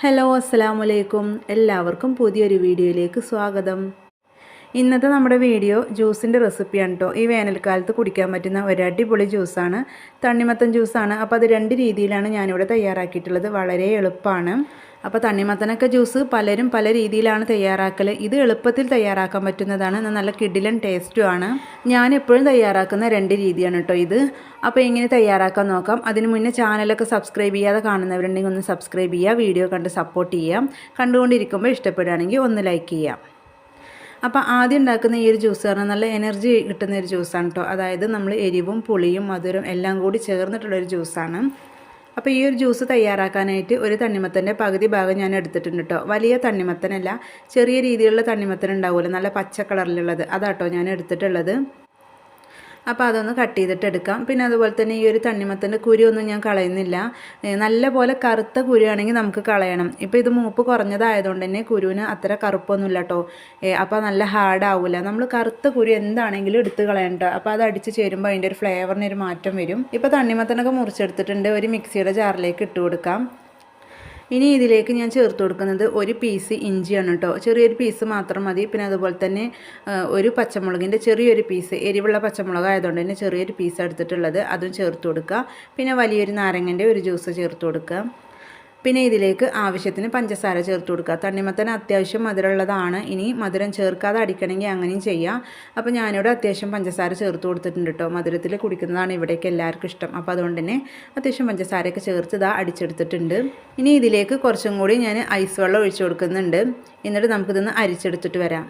Hello അസ്സാം വലൈക്കും എല്ലാവർക്കും പുതിയൊരു വീഡിയോയിലേക്ക് സ്വാഗതം. ഇന്നത്തെ നമ്മുടെ വീഡിയോ ജ്യൂസിന്റെ റെസിപ്പിയാണ് കേട്ടോ ഈ വേനൽക്കാലത്ത് കുടിക്കാൻ പറ്റുന്ന ഒരു അടിപൊളി ജ്യൂസാണ്. തണ്ണിമത്തൻ ജ്യൂസാണ്. അപ്പോൾ അത് രണ്ട് രീതിയിലാണ് ഞാനിവിടെ തയ്യാറാക്കിയിട്ടുള്ളത്. വളരെ എളുപ്പമാണ്. അപ്പോൾ തണ്ണിമത്തനൊക്കെ ജ്യൂസ് പലരും പല രീതിയിലാണ് തയ്യാറാക്കൽ ഇത് എളുപ്പത്തിൽ തയ്യാറാക്കാൻ പറ്റുന്നതാണ്. നല്ല കിഡിലൻ ടേസ്റ്റുമാണ് ഞാൻ എപ്പോഴും തയ്യാറാക്കുന്ന രണ്ട് രീതിയാണ് കേട്ടോ ഇത്. അപ്പോൾ എങ്ങനെ തയ്യാറാക്കാൻ നോക്കാം. അതിന് മുന്നേ ചാനലൊക്കെ സബ്സ്ക്രൈബ് ചെയ്യാതെ കാണുന്നവരുണ്ടെങ്കിൽ ഒന്ന് സബ്സ്ക്രൈബ് ചെയ്യുക വീഡിയോ കണ്ട് സപ്പോർട്ട് ചെയ്യാം. കണ്ടുകൊണ്ടിരിക്കുമ്പോൾ ഇഷ്ടപ്പെടുകയാണെങ്കിൽ ഒന്ന് ലൈക്ക് ചെയ്യാം. അപ്പോൾ ആദ്യം ഉണ്ടാക്കുന്ന ഈ ഒരു ജ്യൂസ് പറഞ്ഞാൽ നല്ല എനർജി കിട്ടുന്ന ഒരു ജ്യൂസാണ് കേട്ടോ അതായത് നമ്മൾ എരിവും പുളിയും മധുരം എല്ലാം കൂടി ചേർന്നിട്ടുള്ളൊരു ജ്യൂസാണ് അപ്പോൾ ഈ ഒരു ജ്യൂസ് തയ്യാറാക്കാനായിട്ട് ഒരു തണ്ണിമത്തന്റെ പകുതി ഭാഗം ഞാൻ എടുത്തിട്ടുണ്ട് കേട്ടോ വലിയ തണ്ണിമത്തനല്ല ചെറിയ രീതിയിലുള്ള തണ്ണിമത്തൻ ഉണ്ടാവുമല്ലോ നല്ല പച്ച കളറിലുള്ളത്. അതാട്ടോ ഞാൻ എടുത്തിട്ടുള്ളത്. അപ്പോൾ അതൊന്ന് കട്ട് ചെയ്തിട്ട് എടുക്കാം. പിന്നെ അതുപോലെ തന്നെ ഈ ഒരു തണ്ണിമത്തന്റെ കുരുവൊന്നും ഞാൻ കളയുന്നില്ല. നല്ല പോലെ കറുത്ത കുരുവാണെങ്കിൽ നമുക്ക് കളയണം. ഇപ്പോൾ ഇത് മൂപ്പ് കുറഞ്ഞതായതുകൊണ്ട് തന്നെ കുരുവിന് അത്ര കറുപ്പൊന്നുമില്ല കേട്ടോ അപ്പോൾ നല്ല ഹാർഡാവില്ല നമ്മൾ കറുത്ത കുരു എന്താണെങ്കിലും എടുത്ത് കളയണ്ട അപ്പോൾ അത് അടിച്ച് ചേരുമ്പോൾ അതിന്റെ ഒരു ഫ്ലേവറിന് ഒരു മാറ്റം വരും. ഇപ്പോൾ തണ്ണിമത്തനൊക്കെ മുറിച്ചെടുത്തിട്ടുണ്ട്. ഒരു മിക്സിയുടെ ജാറിലേക്ക് ഇട്ട് കൊടുക്കാം. ഇനി ഇതിലേക്ക് ഞാൻ ചേർത്ത് കൊടുക്കുന്നത് ഒരു പീസ് ഇഞ്ചിയാണ് കേട്ടോ ചെറിയൊരു പീസ് മാത്രം മതി. പിന്നെ അതുപോലെ തന്നെ ഒരു പച്ചമുളകിന്റെ ചെറിയൊരു പീസ് എരിവുള്ള പച്ചമുളക് ആയതുകൊണ്ട് തന്നെ ചെറിയൊരു പീസ് എടുത്തിട്ടുള്ളത്. അതും ചേർത്ത് കൊടുക്കുക. പിന്നെ വലിയൊരു നാരങ്ങന്റെ ഒരു ജ്യൂസ് ചേർത്ത് കൊടുക്കുക. പിന്നെ ഇതിലേക്ക് ആവശ്യത്തിന് പഞ്ചസാര ചേർത്ത് കൊടുക്കുക. തണ്ണിമത്തന് അത്യാവശ്യം മധുരമുള്ളതാണ്. ഇനി മധുരം ചേർക്കാതെ അടിക്കണമെങ്കിൽ അങ്ങനെയും ചെയ്യാം. അപ്പോൾ ഞാനിവിടെ അത്യാവശ്യം പഞ്ചസാര ചേർത്ത് കൊടുത്തിട്ടുണ്ട് കേട്ടോ. മധുരത്തിൽ കുടിക്കുന്നതാണ് ഇവിടേക്ക് എല്ലാവർക്കും ഇഷ്ടം. അപ്പോൾ അതുകൊണ്ട് തന്നെ അത്യാവശ്യം പഞ്ചസാരയൊക്കെ ചേർത്ത് ഇതാ അടിച്ചെടുത്തിട്ടുണ്ട്. ഇനി ഇതിലേക്ക് കുറച്ചും കൂടി ഞാൻ ഐസ് വെള്ളം ഒഴിച്ചു കൊടുക്കുന്നുണ്ട്. എന്നിട്ട് നമുക്കിതൊന്ന് അരിച്ചെടുത്തിട്ട് വരാം.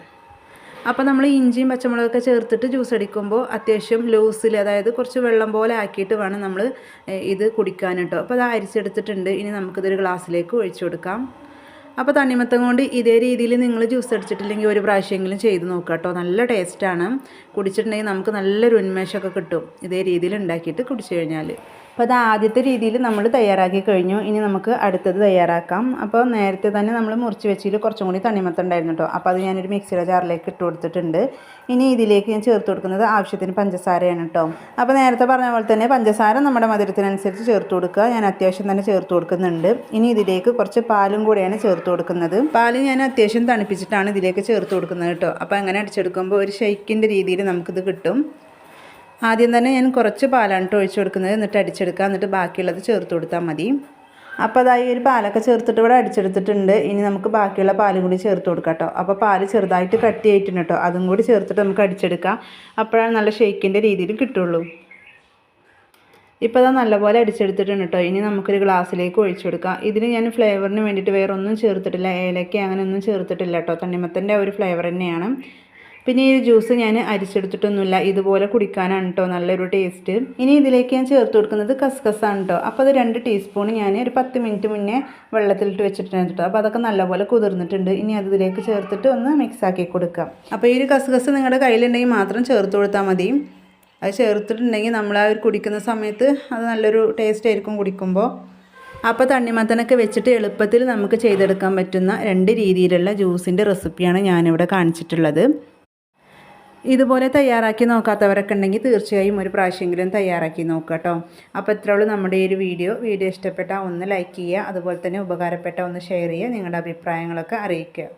അപ്പോൾ നമ്മൾ ഇഞ്ചിയും പച്ചമുളകൊക്കെ ചേർത്തിട്ട് ജ്യൂസ് അടിക്കുമ്പോൾ അത്യാവശ്യം ലൂസിൽ അതായത് കുറച്ച് വെള്ളം പോലെ ആക്കിയിട്ട് വേണം നമ്മൾ ഇത് കുടിക്കാൻ കേട്ടോ. അപ്പോൾ അത് അരിച്ചെടുത്തിട്ടുണ്ട്. ഇനി നമുക്കിതൊരു ഗ്ലാസ്സിലേക്ക് ഒഴിച്ചു കൊടുക്കാം. അപ്പോൾ തണ്ണിമത്തം കൊണ്ട് ഇതേ രീതിയിൽ നിങ്ങൾ ജ്യൂസ് അടിച്ചിട്ടില്ലെങ്കിൽ ഒരു പ്രാവശ്യമെങ്കിലും ചെയ്ത് നോക്കുക കേട്ടോ. നല്ല ടേസ്റ്റാണ് കുടിച്ചിട്ടുണ്ടെങ്കിൽ നമുക്ക് നല്ലൊരു ഉന്മേഷമൊക്കെ കിട്ടും. ഇതേ രീതിയിൽ ഉണ്ടാക്കിയിട്ട് കുടിച്ചു കഴിഞ്ഞാൽ അപ്പോൾ അത് ആദ്യത്തെ രീതിയിൽ നമ്മൾ തയ്യാറാക്കി കഴിഞ്ഞു. ഇനി നമുക്ക് അടുത്തത് തയ്യാറാക്കാം. അപ്പോൾ നേരത്തെ തന്നെ നമ്മൾ മുറിച്ച് വെച്ചതിൽ കുറച്ചും കൂടി തണ്ണിമത്തം ഉണ്ടായിരുന്നു കേട്ടോ. അപ്പോൾ അത് ഞാനൊരു മിക്സിയുടെ ജാറിലേക്ക് ഇട്ട് കൊടുത്തിട്ടുണ്ട്. ഇനി ഇതിലേക്ക് ഞാൻ ചേർത്ത് കൊടുക്കുന്നത് ആവശ്യത്തിന് പഞ്ചസാരയാണ് കേട്ടോ. അപ്പോൾ നേരത്തെ പറഞ്ഞ പോലെ തന്നെ പഞ്ചസാര നമ്മുടെ മധുരത്തിനനുസരിച്ച് ചേർത്ത് കൊടുക്കുക. ഞാൻ അത്യാവശ്യം തന്നെ ചേർത്ത് കൊടുക്കുന്നുണ്ട്. ഇനി ഇതിലേക്ക് കുറച്ച് പാലും കൂടെയാണ് ചേർത്ത് കൊടുക്കുന്നത്. പാൽ ഞാൻ അത്യാവശ്യം തണുപ്പിച്ചിട്ടാണ് ഇതിലേക്ക് ചേർത്ത് കൊടുക്കുന്നത് കേട്ടോ. അപ്പോൾ അങ്ങനെ അടിച്ചെടുക്കുമ്പോൾ ഒരു ഷെയ്ക്കിന്റെ രീതിയിൽ നമുക്കിത് കിട്ടും. ആദ്യം തന്നെ ഞാൻ കുറച്ച് പാലാണ് കേട്ടോ ഒഴിച്ചു കൊടുക്കുന്നത്. എന്നിട്ട് അടിച്ചെടുക്കുക. എന്നിട്ട് ബാക്കിയുള്ളത് ചേർത്ത് കൊടുത്താൽ മതി. അപ്പോൾ അതായി ഒരു പാലൊക്കെ ചേർത്തിട്ട് ഇവിടെ അടിച്ചെടുത്തിട്ടുണ്ട്. ഇനി നമുക്ക് ബാക്കിയുള്ള പാലും കൂടി ചേർത്ത് കൊടുക്കാം കേട്ടോ അപ്പോൾ പാൽ ചെറുതായിട്ട് കട്ടിയായിട്ടുണ്ട് കേട്ടോ അതും കൂടി ചേർത്തിട്ട് നമുക്ക് അടിച്ചെടുക്കാം. അപ്പോഴാണ് നല്ല ഷെയ്ക്കിന്റെ രീതിയിൽ കിട്ടുള്ളൂ. ഇപ്പോൾ അത് നല്ലപോലെ അടിച്ചെടുത്തിട്ടുണ്ട് കേട്ടോ ഇനി നമുക്കൊരു ഗ്ലാസ്സിലേക്ക് ഒഴിച്ചു കൊടുക്കാം ഇതിന് ഞാൻ ഫ്ലേവറിന് വേണ്ടിയിട്ട് വേറെ ഒന്നും ചേർത്തിട്ടില്ല. ഏലക്ക അങ്ങനെ ഒന്നും ചേർത്തിട്ടില്ല കേട്ടോ തണ്ണിമത്തന്റെ ഒരു ഫ്ലേവർ തന്നെയാണ്. പിന്നെ ഈ ജ്യൂസ് ഞാൻ അരിച്ചെടുത്തിട്ടൊന്നുമില്ല. ഇതുപോലെ കുടിക്കാനാണ് കേട്ടോ നല്ലൊരു ടേസ്റ്റ്. ഇനി ഇതിലേക്ക് ഞാൻ ചേർത്ത് കൊടുക്കുന്നത് കസ്കസാണ് കേട്ടോ അപ്പോൾ അത് രണ്ട് ടീസ്പൂൺ ഞാൻ ഒരു പത്ത് മിനിറ്റ് മുന്നേ വെള്ളത്തിലിട്ട് വെച്ചിട്ടുണ്ട് കേട്ടോ അപ്പോൾ അതൊക്കെ നല്ലപോലെ കുതിർന്നിട്ടുണ്ട്. ഇനി അത് ഇതിലേക്ക് ചേർത്തിട്ട് ഒന്ന് മിക്സ് ആക്കി കൊടുക്കാം. അപ്പോൾ ഈ ഒരു കസ്കസ് നിങ്ങളുടെ കയ്യിലുണ്ടെങ്കിൽ മാത്രം ചേർത്ത് കൊടുത്താൽ മതി. അത് ചേർത്തിട്ടുണ്ടെങ്കിൽ നമ്മൾ ആ ഒരു കുടിക്കുന്ന സമയത്ത് അത് നല്ലൊരു ടേസ്റ്റ് ആയിരിക്കും കുടിക്കുമ്പോൾ. അപ്പോൾ തണ്ണിമത്തനൊക്കെ വെച്ചിട്ട് എളുപ്പത്തിൽ നമുക്ക് ചെയ്തെടുക്കാൻ പറ്റുന്ന രണ്ട് രീതിയിലുള്ള ജ്യൂസിന്റെ റെസിപ്പിയാണ് ഞാനിവിടെ കാണിച്ചിട്ടുള്ളത്. ഇതുപോലെ തയ്യാറാക്കി നോക്കാത്തവരൊക്കെ ഉണ്ടെങ്കിൽ തീർച്ചയായും ഒരു പ്രാവശ്യമെങ്കിലും തയ്യാറാക്കി നോക്കുക കേട്ടോ. അപ്പോൾ ഇത്രയുള്ളൂ നമ്മുടെ ഈ ഒരു വീഡിയോ. വീഡിയോ ഇഷ്ടപ്പെട്ടാൽ ഒന്ന് ലൈക്ക് ചെയ്യുക അതുപോലെ തന്നെ ഉപകാരപ്പെട്ട ഒന്ന് ഷെയർ ചെയ്യുക നിങ്ങളുടെ അഭിപ്രായങ്ങളൊക്കെ അറിയിക്കുക.